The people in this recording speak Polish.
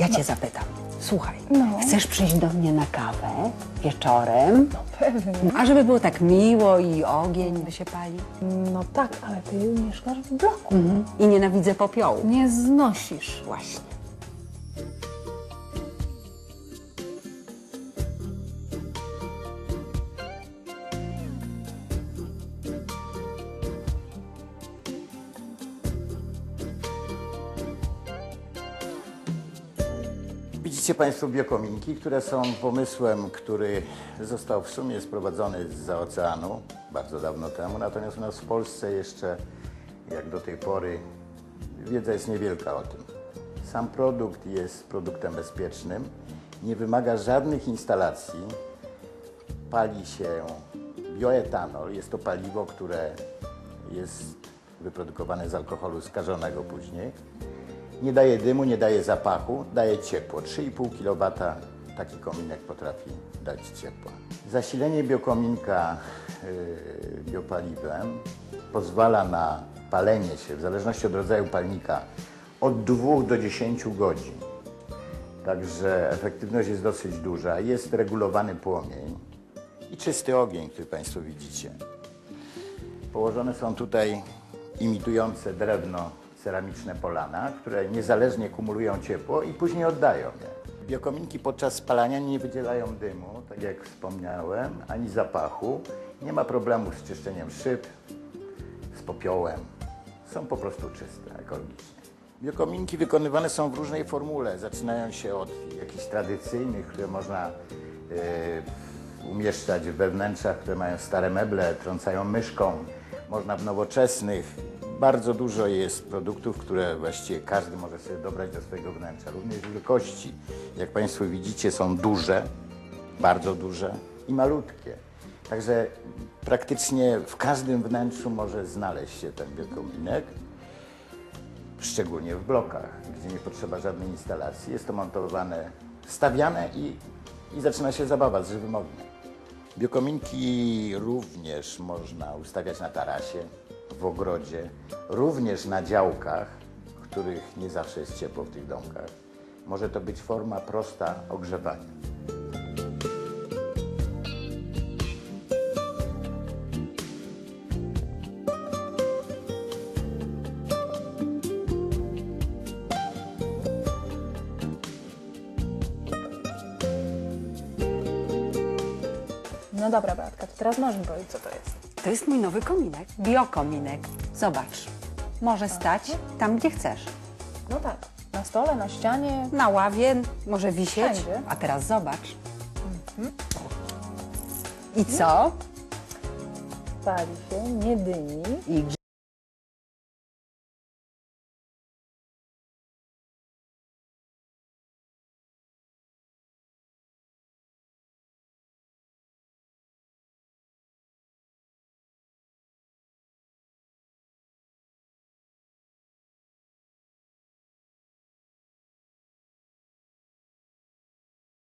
Ja cię zapytam. Słuchaj, No. chcesz przyjść do mnie na kawę wieczorem? Pewnie. A żeby było tak miło i ogień by się pali? No tak, ale ty mieszkasz w bloku. I nienawidzę popiołu. Nie znosisz. Właśnie. Widzicie Państwo biokominki, które są pomysłem, który został w sumie sprowadzony z oceanu bardzo dawno temu, natomiast u nas w Polsce jeszcze, jak do tej pory, wiedza jest niewielka o tym. Sam produkt jest produktem bezpiecznym, nie wymaga żadnych instalacji, pali się bioetanol, jest to paliwo, które jest wyprodukowane z alkoholu skażonego później. Nie daje dymu, nie daje zapachu, daje ciepło. 3,5 kW taki kominek potrafi dać ciepła. Zasilenie biokominka yy, biopaliwem pozwala na palenie się, w zależności od rodzaju palnika, od 2 do 10 godzin. Także efektywność jest dosyć duża. Jest regulowany płomień i czysty ogień, który Państwo widzicie. Położone są tutaj imitujące drewno ceramiczne polana, które niezależnie kumulują ciepło i później oddają je. Biokominki podczas spalania nie wydzielają dymu, tak jak wspomniałem, ani zapachu. Nie ma problemu z czyszczeniem szyb, z popiołem. Są po prostu czyste, ekologicznie. Biokominki wykonywane są w różnej formule. Zaczynają się od jakichś tradycyjnych, które można e, umieszczać w wewnętrzach, które mają stare meble, trącają myszką. Można w nowoczesnych. Bardzo dużo jest produktów, które właściwie każdy może sobie dobrać do swojego wnętrza. Również wielkości, jak Państwo widzicie, są duże, bardzo duże i malutkie. Także praktycznie w każdym wnętrzu może znaleźć się ten biokominek szczególnie w blokach, gdzie nie potrzeba żadnej instalacji. Jest to montowane, stawiane i, i zaczyna się zabawa z żywym ogniem. Biokominki również można ustawiać na tarasie, w ogrodzie, również na działkach, których nie zawsze jest ciepło w tych domkach. Może to być forma prosta ogrzewania. No dobra, Beatka, to teraz możesz mi powiedzieć, co to jest. To jest mój nowy kominek, biokominek. Zobacz, może stać tam, gdzie chcesz. No tak, na stole, na ścianie. Na ławie, może wisieć. Wszędzie. A teraz zobacz. I co? Pali się, nie dymi. I